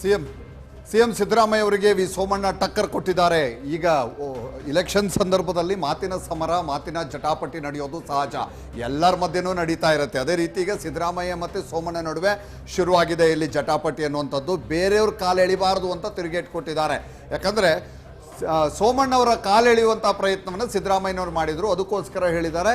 CM CM Siddaramaiah ಅವರಿಗೆ V Somanna ಟಕ್ಕರ್ ಕೊಟ್ಟಿದ್ದಾರೆ. ಈಗ ಇಲೆಕ್ಷನ್ ಸಂದರ್ಭದಲ್ಲಿ ಮಾತಿನ ಸಮರ, ಮಾತಿನ ಜಟಾಪಟಿ ನಡೆಯೋದು ಸಹಜ. ಎಲ್ಲರ ಮಧ್ಯೆನೂ ನಡೀತಾ ಇರುತ್ತೆ. ಅದೇ ರೀತಿ ಈಗ ಸಿದ್ದರಾಮಯ್ಯ ಮತ್ತು ಸೋಮಣ್ಣ ನಡುವೆ ಶುರುವಾಗಿದೆ ಇಲ್ಲಿ ಜಟಾಪಟಿ ಅನ್ನುವಂಥದ್ದು. ಬೇರೆಯವ್ರ ಕಾಲು ಎಳಿಬಾರ್ದು ಅಂತ ತಿರುಗೇಟ್ ಕೊಟ್ಟಿದ್ದಾರೆ. ಯಾಕಂದರೆ ಸೋಮಣ್ಣವರ ಕಾಲೆಳೆಯುವಂಥ ಪ್ರಯತ್ನವನ್ನು ಸಿದ್ದರಾಮಯ್ಯನವರು ಮಾಡಿದರು. ಅದಕ್ಕೋಸ್ಕರ ಹೇಳಿದ್ದಾರೆ.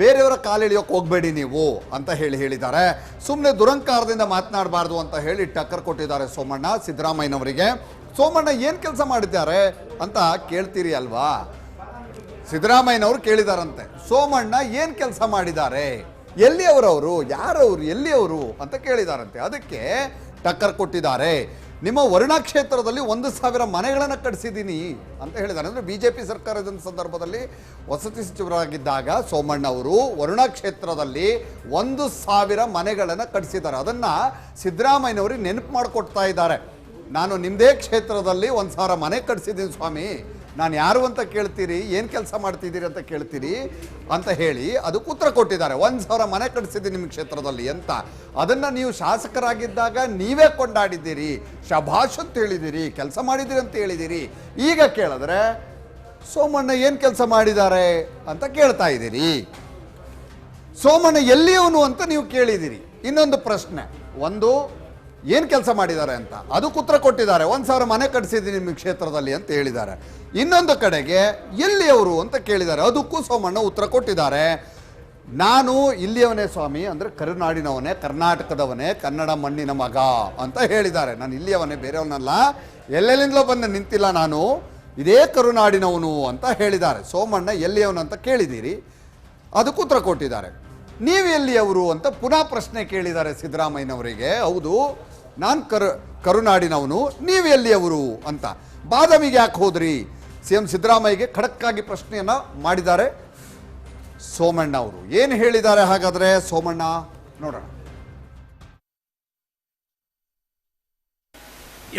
ಬೇರೆಯವರ ಕಾಲಿಳಿಯೋಕೆ ಹೋಗಬೇಡಿ ನೀವು ಅಂತ ಹೇಳಿ ಹೇಳಿದ್ದಾರೆ. ಸುಮ್ಮನೆ ದುರಂಕಾರದಿಂದ ಮಾತನಾಡಬಾರ್ದು ಅಂತ ಹೇಳಿ ಟಕ್ಕರ್ ಕೊಟ್ಟಿದ್ದಾರೆ ಸೋಮಣ್ಣ, ಸಿದ್ದರಾಮಯ್ಯನವರಿಗೆ. ಸೋಮಣ್ಣ ಏನು ಕೆಲಸ ಮಾಡಿದ್ದಾರೆ ಅಂತ ಕೇಳ್ತೀರಿ ಅಲ್ವಾ? ಸಿದ್ದರಾಮಯ್ಯನವರು ಕೇಳಿದಾರಂತೆ. ಸೋಮಣ್ಣ ಏನು ಕೆಲಸ ಮಾಡಿದ್ದಾರೆ? ಎಲ್ಲಿಯವರವರು? ಯಾರವರು? ಎಲ್ಲಿಯವರು? ಅಂತ ಕೇಳಿದಾರಂತೆ. ಅದಕ್ಕೆ ಟಕ್ಕರ್ ಕೊಟ್ಟಿದ್ದಾರೆ. ನಿಮ್ಮ ವರುಣಾ ಕ್ಷೇತ್ರದಲ್ಲಿ ಒಂದು ಸಾವಿರ ಮನೆಗಳನ್ನು ಕಟ್ಟಿಸಿದ್ದೀನಿ ಅಂತ ಹೇಳಿದ್ದಾರೆ ಅಂದರೆ ಬಿ ಜೆ ಪಿ ಸರ್ಕಾರದ ಸಂದರ್ಭದಲ್ಲಿ ವಸತಿ ಸಚಿವರಾಗಿದ್ದಾಗ ಸೋಮಣ್ಣ ಅವರು ವರುಣಾ ಕ್ಷೇತ್ರದಲ್ಲಿ ಒಂದು ಸಾವಿರ ಮನೆಗಳನ್ನು ಕಟ್ಟಿಸಿದ್ದಾರೆ ಅದನ್ನು ಸಿದ್ದರಾಮಯ್ಯನವರಿಗೆ ನೆನಪು ಮಾಡಿಕೊಡ್ತಾ ಇದ್ದಾರೆ. ನಾನು ನಿಮ್ಮದೇ ಕ್ಷೇತ್ರದಲ್ಲಿ ಒಂದು ಸಾವಿರ ಮನೆ ಕಟ್ಟಿಸಿದ್ದೀನಿ ಸ್ವಾಮಿ. ನಾನು ಯಾರು ಅಂತ ಕೇಳ್ತೀರಿ, ಏನು ಕೆಲಸ ಮಾಡ್ತಿದ್ದೀರಿ ಅಂತ ಕೇಳ್ತೀರಿ ಅಂತ ಹೇಳಿ ಅದಕ್ಕೆ ಉತ್ತರ ಕೊಟ್ಟಿದ್ದಾರೆ. ಒಂದು ಸಾವಿರ ಮನೆ ಕಟ್ಟಿಸಿದ್ದೀನಿ ನಿಮ್ಮ ಕ್ಷೇತ್ರದಲ್ಲಿ ಅಂತ. ಅದನ್ನು ನೀವು ಶಾಸಕರಾಗಿದ್ದಾಗ ನೀವೇ ಕೊಂಡಾಡಿದ್ದೀರಿ ಶಭಾಷ್ ಅಂತ ಹೇಳಿದ್ದೀರಿ, ಕೆಲಸ ಮಾಡಿದ್ದೀರಿ ಅಂತ ಹೇಳಿದ್ದೀರಿ. ಈಗ ಕೇಳಿದ್ರೆ, ಸೋಮಣ್ಣ ಏನು ಕೆಲಸ ಮಾಡಿದ್ದಾರೆ ಅಂತ ಕೇಳ್ತಾ ಇದ್ದೀರಿ. ಸೋಮಣ್ಣ ಎಲ್ಲಿಯವನು ಅಂತ ನೀವು ಕೇಳಿದಿರಿ ಇನ್ನೊಂದು ಪ್ರಶ್ನೆ. ಒಂದು ಏನು ಕೆಲಸ ಮಾಡಿದ್ದಾರೆ ಅಂತ? ಅದಕ್ಕೆ ಉತ್ತರ ಕೊಟ್ಟಿದ್ದಾರೆ. ಒಂದು ಸಾವಿರ ಮನೆ ಕಟ್ಟಿಸಿದ್ದೀನಿ ನಿಮ್ಮ ಕ್ಷೇತ್ರದಲ್ಲಿ ಅಂತ ಹೇಳಿದ್ದಾರೆ. ಇನ್ನೊಂದು ಕಡೆಗೆ ಎಲ್ಲಿಯವರು ಅಂತ ಕೇಳಿದ್ದಾರೆ. ಅದಕ್ಕೂ ಸೋಮಣ್ಣ ಉತ್ತರ ಕೊಟ್ಟಿದ್ದಾರೆ. ನಾನು ಇಲ್ಲಿಯವನೇ ಸ್ವಾಮಿ, ಅಂದರೆ ಕರುನಾಡಿನವನೇ, ಕರ್ನಾಟಕದವನೇ, ಕನ್ನಡ ಮಣ್ಣಿನ ಮಗ ಅಂತ ಹೇಳಿದ್ದಾರೆ. ನಾನು ಇಲ್ಲಿಯವನೇ ಬೇರೆಯವನಲ್ಲ. ಎಲ್ಲೆಲ್ಲಿಂದಲೋ ಬಂದು ನಿಂತಿಲ್ಲ ನಾನು. ಇದೇ ಕರುನಾಡಿನವನು ಅಂತ ಹೇಳಿದ್ದಾರೆ. ಸೋಮಣ್ಣ ಎಲ್ಲಿಯವನು ಅಂತ ಕೇಳಿದ್ದೀರಿ. ಅದಕ್ಕೂ ಉತ್ತರ ಕೊಟ್ಟಿದ್ದಾರೆ. ನೀವು ಎಲ್ಲಿಯವರು ಅಂತ ಪುನಃ ಪ್ರಶ್ನೆ ಕೇಳಿದ್ದಾರೆ ಸಿದ್ದರಾಮಯ್ಯನವರಿಗೆ. ಹೌದು ನಾನು ಕರು, ಕರುನಾಡಿನವನು, ನೀವು ಎಲ್ಲಿಯವರು ಅಂತ. ಬಾದಾಮಿಗೆ ಯಾಕೆ ಹೋದ್ರಿ? ಸಿ ಎಂ ಸಿದ್ದರಾಮಯ್ಯಗೆ ಖಡಕ್ಕಾಗಿ ಪ್ರಶ್ನೆಯನ್ನು ಮಾಡಿದ್ದಾರೆ ಸೋಮಣ್ಣ ಅವರು. ಏನು ಹೇಳಿದ್ದಾರೆ ಹಾಗಾದರೆ ಸೋಮಣ್ಣ? ನೋಡೋಣ.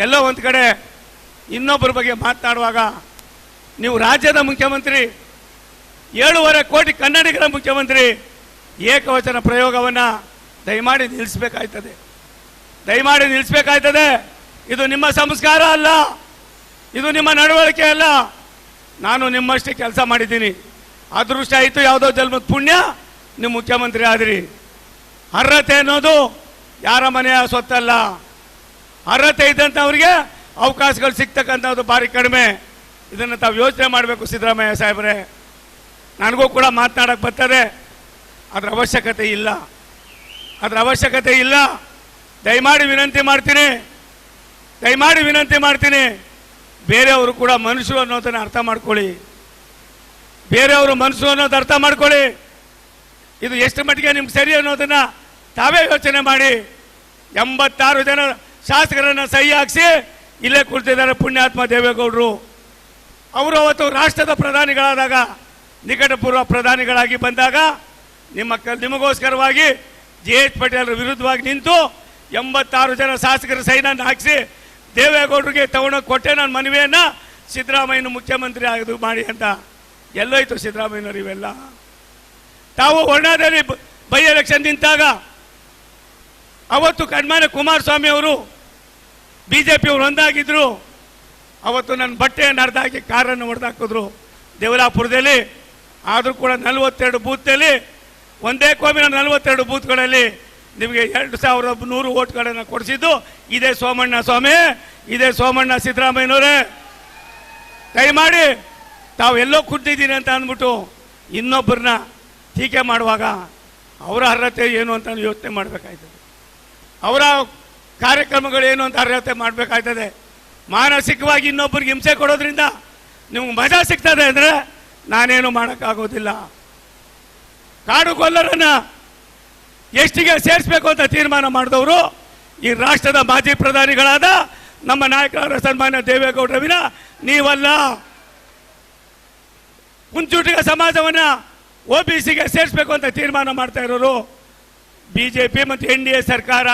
ಎಲ್ಲೋ ಒಂದು ಕಡೆ ಇನ್ನೊಬ್ಬರ ಬಗ್ಗೆ ಮಾತನಾಡುವಾಗ ನೀವು ರಾಜ್ಯದ ಮುಖ್ಯಮಂತ್ರಿ, ಏಳುವರೆ ಕೋಟಿ ಕನ್ನಡಿಗರ ಮುಖ್ಯಮಂತ್ರಿ ಏಕವಚನ ಪ್ರಯೋಗವನ್ನು ದಯಮಾಡಿ ನಿಲ್ಲಿಸಬೇಕಾಯ್ತದೆ. ದಯಮಾಡಿ ನಿಲ್ಲಿಸಬೇಕಾಯ್ತದೆ. ಇದು ನಿಮ್ಮ ಸಂಸ್ಕಾರ ಅಲ್ಲ. ಇದು ನಿಮ್ಮ ನಡವಳಿಕೆ ಅಲ್ಲ. ನಾನು ನಿಮ್ಮಷ್ಟೇ ಕೆಲಸ ಮಾಡಿದ್ದೀನಿ. ಅದೃಷ್ಟ ಆಯಿತು ಯಾವುದೋ ಜನ್ಮದ ಪುಣ್ಯ ನಿಮ್ಮ ಮುಖ್ಯಮಂತ್ರಿ ಆದ್ರಿ. ಅರ್ಹತೆ ಅನ್ನೋದು ಯಾರ ಮನೆಯ ಸ್ವತ್ತಲ್ಲ. ಅರ್ಹತೆ ಇದ್ದಂಥವ್ರಿಗೆ ಅವಕಾಶಗಳು ಸಿಗ್ತಕ್ಕಂಥದ್ದು ಭಾರಿ ಕಡಿಮೆ. ಇದನ್ನು ತಾವು ಯೋಚನೆ ಮಾಡಬೇಕು ಸಿದ್ದರಾಮಯ್ಯ ಸಾಹೇಬರೇ. ನನಗೂ ಕೂಡ ಮಾತನಾಡಕ್ಕೆ ಬರ್ತದೆ. ಅದರ ಅವಶ್ಯಕತೆ ಇಲ್ಲ. ಅದರ ಅವಶ್ಯಕತೆ ಇಲ್ಲ. ದಯಮಾಡಿ ವಿನಂತಿ ಮಾಡ್ತೀನಿ. ದಯಮಾಡಿ ವಿನಂತಿ ಮಾಡ್ತೀನಿ. ಬೇರೆಯವರು ಕೂಡ ಮನುಷ್ಯರು ಅನ್ನೋದನ್ನು ಅರ್ಥ ಮಾಡ್ಕೊಳ್ಳಿ. ಬೇರೆಯವರು ಮನಸ್ಸು ಅನ್ನೋದು ಅರ್ಥ ಮಾಡ್ಕೊಳ್ಳಿ. ಇದು ಎಷ್ಟು ಮಟ್ಟಿಗೆ ನಿಮ್ಗೆ ಸರಿ ಅನ್ನೋದನ್ನು ತಾವೇ ಯೋಚನೆ ಮಾಡಿ. ಎಂಬತ್ತಾರು ಜನ ಶಾಸಕರನ್ನು ಸಹಿ ಹಾಕಿಸಿ ಇಲ್ಲೇ ಕುಳಿತಿದ್ದಾರೆ ಪುಣ್ಯಾತ್ಮ ದೇವೇಗೌಡರು. ಅವರು ಅವತ್ತು ರಾಷ್ಟ್ರದ ಪ್ರಧಾನಿಗಳಾದಾಗ, ನಿಕಟಪೂರ್ವ ಪ್ರಧಾನಿಗಳಾಗಿ ಬಂದಾಗ, ನಿಮ್ಮ ನಿಮಗೋಸ್ಕರವಾಗಿ ಜೆ ಎಚ್ ಪಟೇಲ್ ವಿರುದ್ಧವಾಗಿ ನಿಂತು ಎಂಬತ್ತಾರು ಜನ ಶಾಸಕರ ಸೈನನ್ನು ಹಾಕಿಸಿ ದೇವೇಗೌಡರಿಗೆ ತಗೊಂಡೋಗಿ ಕೊಟ್ಟೆ ನನ್ನ ಮನವಿಯನ್ನು ಸಿದ್ದರಾಮಯ್ಯನ ಮುಖ್ಯಮಂತ್ರಿ ಆಗೋದು ಮಾಡಿ ಅಂತ. ಎಲ್ಲೋಯ್ತು ಸಿದ್ದರಾಮಯ್ಯನವರು ಇವೆಲ್ಲ. ತಾವು ವರ್ಣಾದಲ್ಲಿ ಬ- ಎಲೆಕ್ಷನ್ ನಿಂತಾಗ ಅವತ್ತು ಕಣ್ಮಾನ ಕುಮಾರಸ್ವಾಮಿ ಅವರು ಬಿ ಜೆ ಪಿಯವರು ಒಂದಾಗಿದ್ರು. ಅವತ್ತು ನನ್ನ ಬಟ್ಟೆಯನ್ನು ಅರ್ಧ ಹಾಕಿ ಕಾರನ್ನು ಹೊಡೆದಾಕಿದ್ರು. ದೇವರಾಪುರದಲ್ಲಿ ಆದರೂ ಕೂಡ ನಲವತ್ತೆರಡು ಬೂತ್ನಲ್ಲಿ, ಒಂದೇ ಕೋಮಿನ ನಲವತ್ತೆರಡು ಬೂತ್ಗಳಲ್ಲಿ ನಿಮಗೆ ಎರಡು ಸಾವಿರದ ನೂರು ಓಟ್ಗಳನ್ನು ಕೊಡಿಸಿದ್ದು ಇದೇ ಸೋಮಣ್ಣ ಸ್ವಾಮಿ, ಇದೇ ಸೋಮಣ್ಣ ಸಿದ್ದರಾಮಯ್ಯನವರೇ. ತಾವು ಎಲ್ಲೋ ಕುಟ್ಟಿದ್ದೀನಿ ಅಂತ ಅಂದ್ಬಿಟ್ಟು ಇನ್ನೊಬ್ಬರನ್ನ ಟೀಕೆ ಮಾಡುವಾಗ ಅವರ ಅರ್ಹತೆ ಏನು ಅಂತ ಯೋಚನೆ ಮಾಡಬೇಕಾಯ್ತದೆ. ಅವರ ಕಾರ್ಯಕ್ರಮಗಳು ಏನು ಅಂತ ಅರ್ಹತೆ ಮಾಡಬೇಕಾಯ್ತದೆ. ಮಾನಸಿಕವಾಗಿ ಇನ್ನೊಬ್ಬರಿಗೆ ಹಿಂಸೆ ಕೊಡೋದ್ರಿಂದ ನಿಮ್ಗೆ ಮಜಾ ಸಿಗ್ತದೆ ಅಂದರೆ ನಾನೇನು ಮಾಡೋಕ್ಕಾಗೋದಿಲ್ಲ. ಕಾಡು ಕೊಲ್ಲರನ್ನ ಎಷ್ಟಿಗೆ ಸೇರಿಸಬೇಕು ಅಂತ ತೀರ್ಮಾನ ಮಾಡಿದವರು ಈ ರಾಷ್ಟ್ರದ ಮಾಜಿ ಪ್ರಧಾನಿಗಳಾದ ನಮ್ಮ ನಾಯಕರಾದ ಸನ್ಮಾನ್ಯ ದೇವೇಗೌಡರವಿನ ನೀವಲ್ಲ. ಕುಂಚುಟಿಗ ಸಮಾಜವನ್ನ ಒ ಬಿ ಸಿಗೆ ಸೇರಿಸಬೇಕು ಅಂತ ತೀರ್ಮಾನ ಮಾಡ್ತಾ ಇರೋರು. ಬಿ ಜೆ ಪಿ ಮತ್ತು ಎನ್ ಡಿ ಎ ಸರ್ಕಾರ.